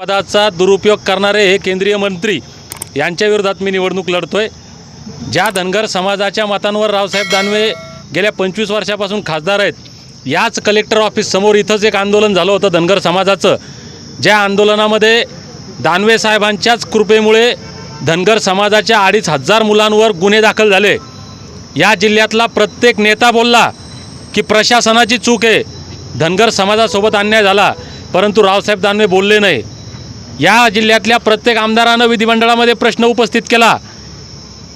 पदाचा दुरुपयोग करणारे हे केंद्रीय मंत्री यांच्या विरोधात मी निवडणूक लढतोय. ज्या धनगर समाजाच्या मतांवर रावसाहेब दानवे गेल्या पंचवीस वर्षापासून खासदार आहेत याच कलेक्टर ऑफिस समोर इथंच एक आंदोलन झालं होतं धनगर समाजाचं. ज्या आंदोलनामध्ये दानवे साहेबांच्याच कृपेमुळे धनगर समाजाच्या अडीच हजार मुलांवर गुन्हे दाखल झाले. या जिल्ह्यातला प्रत्येक नेता बोलला की प्रशासनाची चूक आहे धनगर समाजासोबत अन्याय झाला परंतु रावसाहेब दानवे बोलले नाही. या जिल्ह्यातल्या प्रत्येक आमदारानं विधिमंडळामध्ये प्रश्न उपस्थित केला.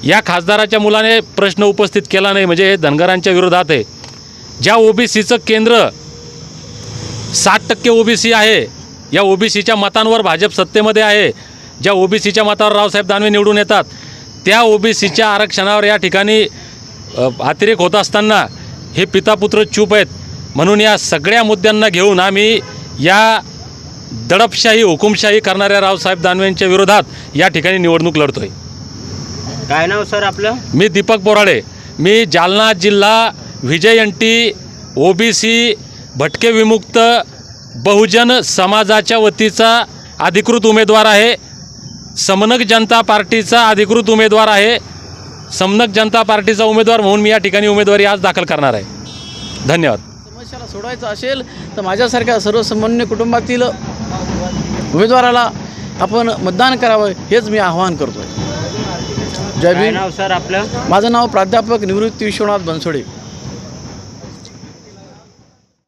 या खासदाराच्या मुलाने प्रश्न उपस्थित केला नाही म्हणजे हे धनगरांच्या विरोधात आहे. ज्या ओबीसीचं केंद्र साठ टक्के ओबीसी आहे या ओबीसीच्या मतांवर भाजप सत्तेमध्ये आहे. ज्या ओबीसीच्या मतावर रावसाहेब दानवे निवडून येतात त्या ओबीसीच्या आरक्षणावर या ठिकाणी अतिरेक होत असताना हे पितापुत्र चूप आहेत. म्हणून या सगळ्या मुद्द्यांना घेऊन आम्ही या दडपशाही हुकुमशाही करणाऱ्या रावसाहेब दानवेंच्या विरोधात या ठिकाणी निवडणूक लढतोय. काय नाव सर आपलं? मी दीपक बोराडे. मी जालना जिल्हा विजय एन टी ओबीसी भटके विमुक्त बहुजन समाजाच्या वतीचा अधिकृत उमेदवार आहे. समनक जनता पार्टीचा अधिकृत उमेदवार आहे. समनक जनता पार्टीचा उमेदवार म्हणून मी या ठिकाणी उमेदवारी आज दाखल करणार आहे. धन्यवाद. समस्याला सोडवायचं असेल तर माझ्यासारख्या सर्वसामान्य कुटुंबातील उमेदवाराला आपण मतदान करावं हेच मी आवाहन करतो आहे जय भीम. नाव सर आपलं? माझं नाव प्राध्यापक निवृत्ती विश्वनाथ बनसोडे.